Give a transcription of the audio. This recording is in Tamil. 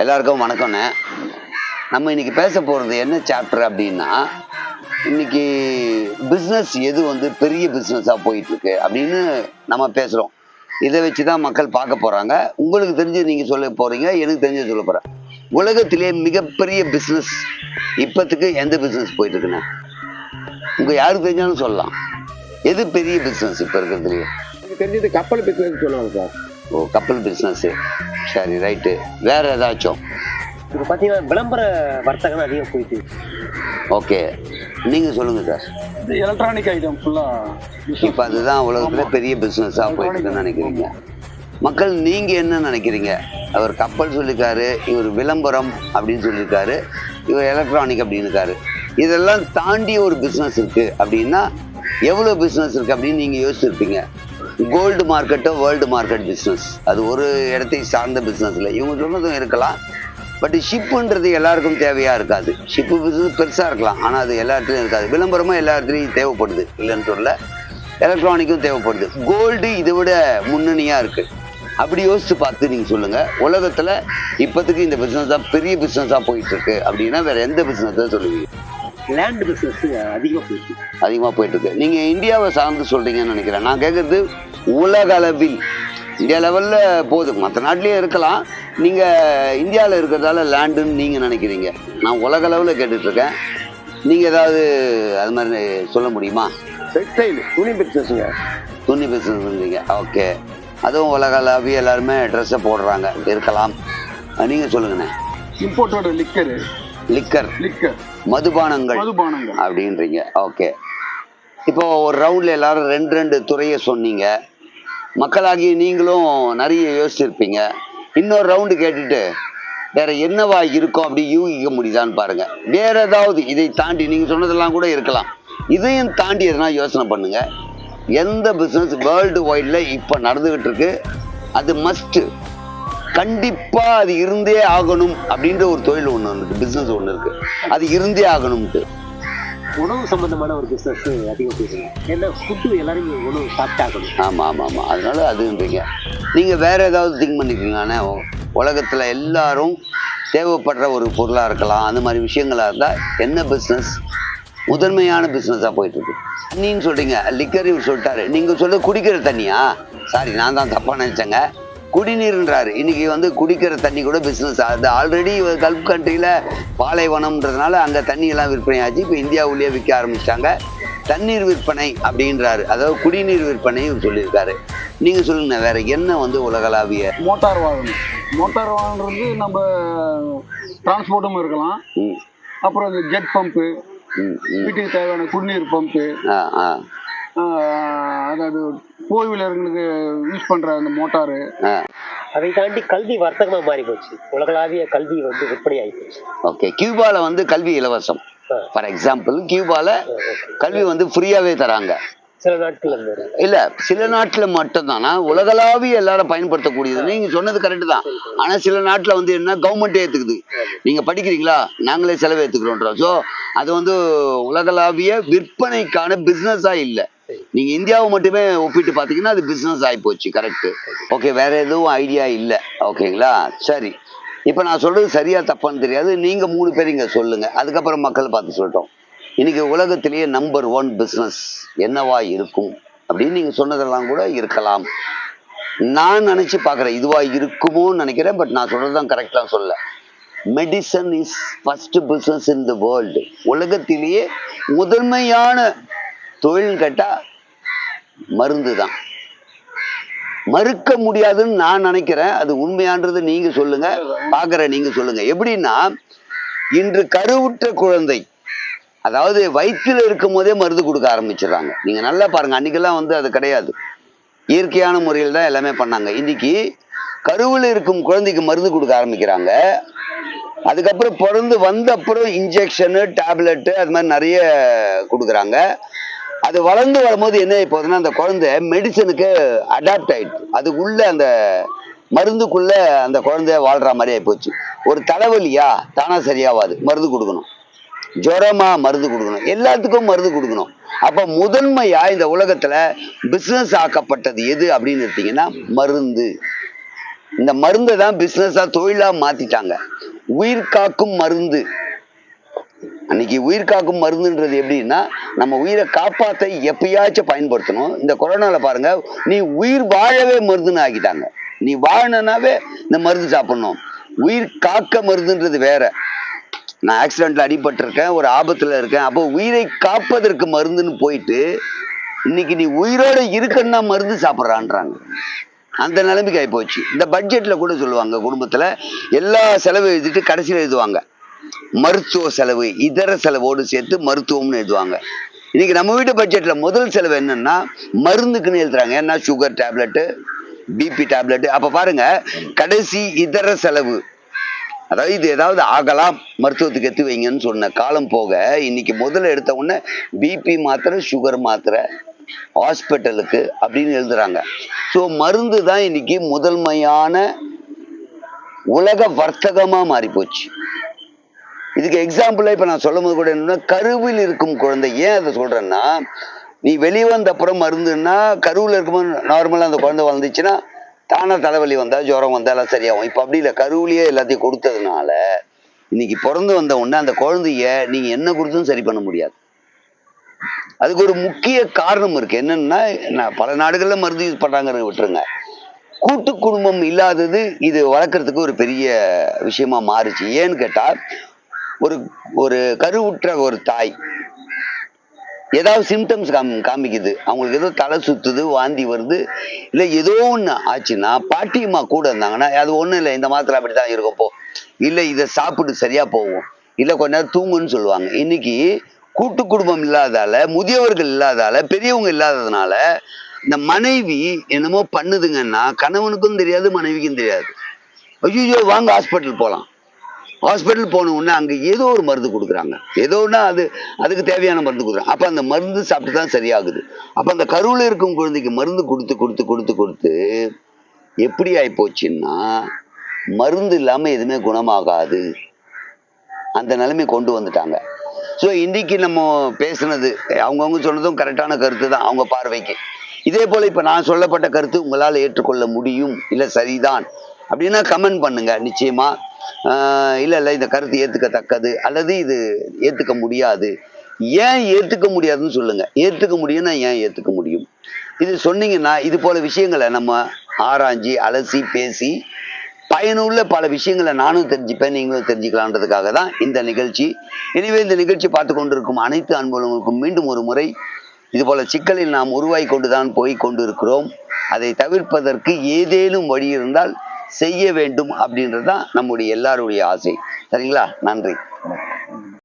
எல்லாருக்கும் வணக்கம்ண்ணே. நம்ம இன்னைக்கு பேச போகிறது என்ன சாப்டர் அப்படின்னா இன்னைக்கு பிஸ்னஸ் எது வந்து பெரிய பிஸ்னஸாக போயிட்டுருக்கு அப்படின்னு நம்ம பேசுகிறோம் இதை வச்சு தான் மக்கள் பார்க்க போகிறாங்க உங்களுக்கு தெரிஞ்சு நீங்கள் சொல்ல போகிறீங்க எனக்கு தெரிஞ்சு சொல்ல போகிறேன் உலகத்திலே மிகப்பெரிய பிஸ்னஸ் இப்போத்துக்கு எந்த பிஸ்னஸ் போயிட்டுருக்குண்ணே? உங்கள் யாருக்கு தெரிஞ்சாலும் சொல்லலாம். எது பெரிய பிஸ்னஸ் இப்போ இருக்கிறதுலையே? தெரிஞ்சது கப்பல் பிஸ்னஸ் சொல்லுவாங்க சார். ஓ கப்பல் பிஸ்னஸ்ஸு சரி ரைட்டு வேறு ஏதாச்சும்? இப்போ பார்த்தீங்கன்னா விளம்பர வர்த்தகம் அதிகம் போயிட்டு ஓகே நீங்கள் சொல்லுங்கள் சார் இந்த எலக்ட்ரானிக் ஐட்டம் ஃபுல்லாக இப்போ அதுதான் உலகத்தில் பெரிய பிஸ்னஸாக போயிட்டு இருக்குன்னு நினைக்கிறீங்க. மக்கள் நீங்கள் என்ன நினைக்கிறீங்க? அவர் கப்பல் சொல்லியிருக்காரு இவர் விளம்பரம் அப்படின்னு சொல்லியிருக்காரு இவர் எலக்ட்ரானிக் அப்படின்னுக்காரு இதெல்லாம் தாண்டி ஒரு பிஸ்னஸ் இருக்குது அப்படின்னா எவ்வளோ பிஸ்னஸ் இருக்குது அப்படின்னு நீங்கள் யோசிச்சிருப்பீங்க. கோல்டு மார்க்கெட்டோ வேர்ல்டு மார்க்கெட் பிஸ்னஸ் அது ஒரு இடத்தை சார்ந்த பிஸ்னஸ் இல்லை. இவங்க சொன்னதும் இருக்கலாம். பட் ஷிப்புன்றது எல்லாருக்கும் தேவையாக இருக்காது. ஷிப்பு பிஸ்னஸ் பெருசாக இருக்கலாம். ஆனால் அது எல்லா இடத்துலையும் இருக்காது. விளம்பரமும் எல்லா இடத்துலையும் தேவைப்படுது. இல்லைன்னு சொல்ல எலக்ட்ரானிக்கும் தேவைப்படுது. கோல்டு இதை விட முன்னணியாக இருக்குது அப்படி யோசித்து பார்த்து நீங்கள் சொல்லுங்கள் உலகத்தில் இப்போதைக்கு இந்த பிஸ்னஸ் தான் பெரிய பிஸ்னஸாக போயிட்டுருக்கு அப்படின்னா வேறு எந்த பிஸ்னஸ் தான் சொல்லுவீங்க? லேண்ட் பிஸ்னஸ் அதிகமாக போயிட்டு அதிகமாக போயிட்டுருக்கு நீங்கள் இந்தியாவை சார்ந்து சொல்கிறீங்கன்னு நினைக்கிறேன். நான் கேட்குறது உலக அளவில். இந்தியா லெவலில் போதும் மற்ற நாட்டிலேயே இருக்கலாம். நீங்கள் இந்தியாவில் இருக்கிறதால லேண்டுன்னு நீங்கள் நினைக்கிறீங்க. நான் உலக அளவில் கேட்டுட்ருக்கேன். நீங்கள் ஏதாவது அது மாதிரி சொல்ல முடியுமா? டெக்ஸ்டைல் துணி பிசினஸ்ங்க துணி பிஸ்னஸ் இருந்தீங்க ஓகே அதுவும் உலக அளவில் எல்லாருமே ட்ரெஸ்ஸை போடுறாங்க. இருக்கலாம். நீங்கள் சொல்லுங்கண்ணே. இம்போர்ட்டோட லிக்கரு லிக்கர் லிக்கர் மதுபானங்கள் மதுபானங்கள். அப்படின்றீங்க. ஓகே இப்போ ஒரு ரவுண்டில் எல்லாரும் ரெண்டு ரெண்டு துறையை சொன்னீங்க. மக்களாகிய நீங்களும் நிறைய யோசிச்சிருப்பீங்க. இன்னொரு ரவுண்டு கேட்டுட்டு வேற என்னவா இருக்கும் அப்படி யூகிக்க முடியுதான்னு பாருங்க. வேற ஏதாவது இதை தாண்டி நீங்க சொன்னதெல்லாம் கூட இருக்கலாம். இதையும் தாண்டி எதனா யோசனை பண்ணுங்க. எந்த பிஸ்னஸ் வேர்ல்டு வைடில் இப்போ நடந்துகிட்டு இருக்கு? அது மஸ்ட்டு கண்டிப்பா அது இருந்தே ஆகணும் அப்படின்ற ஒரு தொழில் ஒன்று இருக்கு பிஸ்னஸ் ஒன்று இருக்கு. அது இருந்தே ஆகணும்ட்டு. உணவு சம்பந்தமான ஒரு பிஸ்னஸ் அதிகம் போயிட்டு ஏன்னா ஃபுட்டு எல்லாரும் உணவு சாப்பிட்டாக்கணும் ஆமாம் ஆமாம் ஆமாம் அதனால அதுன்றீங்க. நீங்கள் வேற ஏதாவது திங்க் பண்ணிருக்கீங்கண்ணே உலகத்தில் எல்லாரும் தேவைப்படுற ஒரு பொருளாக இருக்கலாம் அந்த மாதிரி விஷயங்களாக இருந்தால் என்ன பிஸ்னஸ் முதன்மையான பிஸ்னஸாக போயிட்டுருக்கு. தண்ணின்னு சொல்கிறீங்க லிக்கர் இவர் சொல்லிட்டாரு. நீங்கள் சொல்ல குடிக்கிற தண்ணியா? சாரி நான் தான் தப்பாக நினச்சேங்க. குடிநீர்ன்றாரு இன்னைக்கு வந்து குடிக்கிற தண்ணி கூட பிஸ்னஸ் அது ஆல்ரெடி கல்ஃப் கண்ட்ரியில் பாலைவனம்ன்றதுனால அங்கே தண்ணியெல்லாம் விற்பனை ஆச்சு. இப்போ இந்தியாவுலேயே விற்க ஆரம்பிச்சிட்டாங்க. தண்ணீர் விற்பனை அப்படின்றாரு. அதாவது குடிநீர் விற்பனை இவர் சொல்லியிருக்காரு. நீங்கள் சொல்லுங்க வேற என்ன வந்து உலகளாவிய? மோட்டார் வாகனம். மோட்டார் வாகனம்ன்றது நம்ம டிரான்ஸ்போர்ட்டும் இருக்கலாம். அப்புறம் இந்த ஜெட் பம்பு. வீட்டுக்கு தேவையான குடிநீர் பம்பு அதாவது ஃபோர் வீலருங்களுக்கு யூஸ் பண்ணுற அந்த மோட்டாரு. அதை தாண்டி கல்வி வர்த்தகமாக மாறி போச்சு. உலகளாவிய கல்வி வந்து விற்பனை ஆகி போச்சு. ஓகே கியூபால வந்து கல்வி இலவசம். ஃபார் எக்ஸாம்பிள் கியூபால கல்வி வந்து ஃப்ரீயாவே தராங்க. சில நாட்கள் இல்ல. சில நாட்டுல மட்டும்தானா. உலகளாவிய எல்லாரும் பயன்படுத்தக்கூடியது. நீங்க சொன்னது கரெக்ட் தான். ஆனா சில நாட்டுல வந்து என்ன கவர்மெண்ட் ஏத்துக்குது. நீங்க படிக்கிறீங்களா? நாங்களே செலவு ஏத்துக்கிறோன்றோம். ஸோ அது வந்து உலகளாவிய விற்பனைக்கான பிசினஸா இல்ல. நீங்க இந்தியாவை மட்டுமே ஒப்பிட்டு பாத்தீங்கன்னா அது பிசினஸ் ஆகி போச்சு கரெக்ட் ஓகே வேற எதுவும் ஐடியா இல்லை. ஓகேங்களா சரி. இப்போ நான் சொல்றது சரியா தப்பான்னு தெரியாது. நீங்க மூணு பேர் இங்க சொல்லுங்க. அதுக்கப்புறம் மக்கள் பார்த்து சொல்லிட்டோம். இன்னைக்கு உலகத்திலேயே நம்பர் ஒன் பிஸ்னஸ் என்னவா இருக்கும்? அப்படின்னு நீங்க சொன்னதெல்லாம் கூட இருக்கலாம். நான் நினச்சி பார்க்குறேன் இதுவாக இருக்குமோன்னு நினைக்கிறேன் பட் நான் சொல்றதுதான் கரெக்டாக சொல்ல. Medicine is first business in the world உலகத்திலேயே முதன்மையான தொழில்னு கேட்டால் மருந்து தான் மறுக்க முடியாதுன்னு நான் நினைக்கிறேன். அது உண்மையான்றது நீங்க சொல்லுங்க. பாக்குற நீங்க சொல்லுங்க. எப்படின்னா இன்று கருவுற்ற குழந்தை அதாவது வயிற்றில் இருக்கும் போதே மருந்து கொடுக்க ஆரம்பிச்சிடுறாங்க. நீங்க நல்லா பாருங்க. அன்னைக்கெல்லாம் வந்து அது கிடையாது. இயற்கையான முறையில் தான் எல்லாமே பண்ணாங்க. இன்னைக்கு கருவில் இருக்கும் குழந்தைக்கு மருந்து கொடுக்க ஆரம்பிக்கிறாங்க. அதுக்கப்புறம் பிறந்து வந்த அப்புறம் இன்ஜெக்ஷனு டேப்லெட்டு அது மாதிரி நிறைய கொடுக்குறாங்க. அது வளர்ந்து வரும்போது என்ன ஆகி போகுதுன்னா அந்த குழந்தை மெடிசனுக்கு அடாப்ட் ஆயிடுது அதுக்குள்ள அந்த மருந்துக்குள்ள அந்த குழந்தை வாழ்ற மாதிரி ஆகி போச்சு. ஒரு தலைவலியா? தானா சரியாவாது. மருந்து கொடுக்கணும். ஜுரமா மருந்து கொடுக்கணும். எல்லாத்துக்கும் மருந்து கொடுக்கணும். அப்ப முதன்மையா இந்த உலகத்துல பிசினஸ் ஆக்கப்பட்டது எது அப்படின்னு எடுத்தீங்கன்னா மருந்து. இந்த மருந்தை தான் பிசினஸா தொழிலா மாத்திட்டாங்க. உயிர் காக்கும் மருந்து. அன்னைக்கு உயிர் காக்கும் மருந்துன்றது எப்படின்னா நம்ம உயிரை காப்பாற்ற எப்பயாச்சும் பயன்படுத்தணும். இந்த கொரோனாவில் பாருங்க நீ உயிர் வாழவே மருந்துன்னு ஆக்கிட்டாங்க. நீ வாழணும்னாவே இந்த மருந்து சாப்பிடணும். உயிர் காக்க மருந்துன்றது வேற. நான் ஆக்சிடென்ட்ல அடிபட்டிருக்கேன் ஒரு ஆபத்துல இருக்கேன். அப்போ உயிரை காப்பதற்கு மருந்துன்னு போயிட்டு இன்னைக்கு நீ உயிரோட இருக்கன்னா மருந்து சாப்பிட்றான்றாங்க. அந்த நிலைமைக்கு ஆகி போச்சு. இந்த பட்ஜெட்ல கூட சொல்லுவாங்க குடும்பத்துல எல்லா செலவு எழுதிட்டு கடைசியில் எழுதுவாங்க. மருத்துவ செலவு இதர செலவோடு சேர்த்து மருத்துவம்னு எழுதுவாங்க. இன்னைக்கு நம்ம வீட்டு பட்ஜெட்ல முதல் செலவு என்னன்னா மருந்துக்குன்னு எழுதுறாங்க. ஏன்னா சுகர் டேப்லெட்டு பிபி டேப்லெட்டு அப்ப பாருங்க கடைசி இதர செலவு. அதாவது இது ஏதாவது ஆகலாம் மருத்துவத்துக்கு எடுத்து வைங்கன்னு சொன்ன காலம் போக இன்னைக்கு முதல்ல எடுத்த உடனே பிபி மாத்திரை சுகர் மாத்திரை ஹாஸ்பிட்டலுக்கு அப்படின்னு எழுதுறாங்க. ஸோ மருந்து தான் இன்னைக்கு முதன்மையான உலக வர்த்தகமாக மாறி போச்சு இதுக்கு எக்ஸாம்பிளா இப்ப நான் சொல்லும் போது கூட என்னன்னா கருவில் இருக்கும் குழந்தை. ஏன் அதை சொல்றேன்னா நீ வெளியே வந்த அப்புறம் மருந்துன்னா கருவில் இருக்கும்போது நார்மலா அந்த குழந்தை வளர்ந்துச்சுன்னா தானே தலைவலி வந்தா ஜுரம் வந்தாலும் சரியாகும். இப்ப அப்படி இல்லை. கருவிலேயே எல்லாத்தையும் கொடுத்ததுனால இன்னைக்கு பிறந்து வந்த உடனே அந்த குழந்தைய நீங்க என்ன கொடுத்தும் சரி பண்ண முடியாது. அதுக்கு ஒரு முக்கிய காரணம் இருக்கு. என்னன்னா நான் பல நாடுகள்ல மருந்து யூஸ் பண்ணுறாங்கிறத விட்டுருங்க. கூட்டு குடும்பம் இல்லாதது இது வளர்க்கறதுக்கு ஒரு பெரிய விஷயமா மாறுச்சு. ஏன்னு கேட்டால் ஒரு ஒரு கருவுற்ற ஒரு தாய். ஏதாவது சிம்டம்ஸ் காமி காமிக்குது. அவங்களுக்கு ஏதோ தலை சுத்துது வாந்தி வருது. இல்லை ஏதோ ஒன்று ஆச்சுன்னா பாட்டியம்மா கூட இருந்தாங்கன்னா அது ஒன்றும் இல்லை இந்த மாதத்தில் அப்படி தான் இருக்கும் போ. இல்லை இதை சாப்பிட்டு சரியாக போகும். இல்லை கொஞ்ச நேரம் தூங்குன்னு சொல்லுவாங்க. இன்னைக்கு கூட்டு குடும்பம் இல்லாதால முதியவர்கள் இல்லாதால பெரியவங்க இல்லாததுனால இந்த மனைவி என்னமோ பண்ணுதுங்கன்னா கணவனுக்கும் தெரியாது மனைவிக்கும் தெரியாது. ஐயோ வாங்க ஹாஸ்பிட்டல் போகலாம் ஹாஸ்பிட்டல் போன உடனே அங்கே ஏதோ ஒரு மருந்து கொடுக்குறாங்க. ஏதோன்னா அது அதுக்கு தேவையான மருந்து கொடுக்குறாங்க. அப்போ அந்த மருந்து சாப்பிட்டு தான் சரியாகுது. அப்போ அந்த கருவில் இருக்கும் குழந்தைக்கு மருந்து கொடுத்து கொடுத்து கொடுத்து கொடுத்து எப்படி ஆகி போச்சுன்னா மருந்து இல்லாமல் எதுவுமே குணமாகாது. அந்த நிலைமை கொண்டு வந்துட்டாங்க. ஸோ இன்றைக்கி நம்ம பேசுனது அவங்கவுங்க சொன்னதும் கரெக்டான கருத்து தான் அவங்க பார்வைக்கு. இதே போல் இப்போ நான் சொல்லப்பட்ட கருத்து உங்களால் ஏற்றுக்கொள்ள முடியும் இல்லை சரிதான். அப்படின்னா கமெண்ட் பண்ணுங்க நிச்சயமாக இல்லை இல்லை இந்த கருத்து ஏற்றுக்கத்தக்கது அல்லது இது ஏற்றுக்க முடியாது. ஏன் ஏற்றுக்க முடியாதுன்னு சொல்லுங்க. ஏற்றுக்க முடியும்னா ஏன் ஏற்றுக்க முடியும்? இது சொன்னீங்கன்னா இது போல விஷயங்களை நம்ம ஆராய்ஞ்சி அலசி பேசி பயனுள்ள பல விஷயங்களை நானும் தெரிஞ்சுப்பேன் நீங்களும் தெரிஞ்சுக்கலான்றதுக்காக தான் இந்த நிகழ்ச்சி. எனவே இந்த நிகழ்ச்சி பார்த்து கொண்டிருக்கும் அனைத்து அன்புகளுக்கும் மீண்டும் ஒரு முறை இது போல சிக்கலில் நாம் உருவாகி கொண்டுதான் போய் கொண்டிருக்கிறோம். அதை தவிர்ப்பதற்கு ஏதேனும் வழி இருந்தால் செய்ய வேண்டும் அப்படின்றது தான் நம்முடைய எல்லாருடைய ஆசை. சரிங்களா? நன்றி.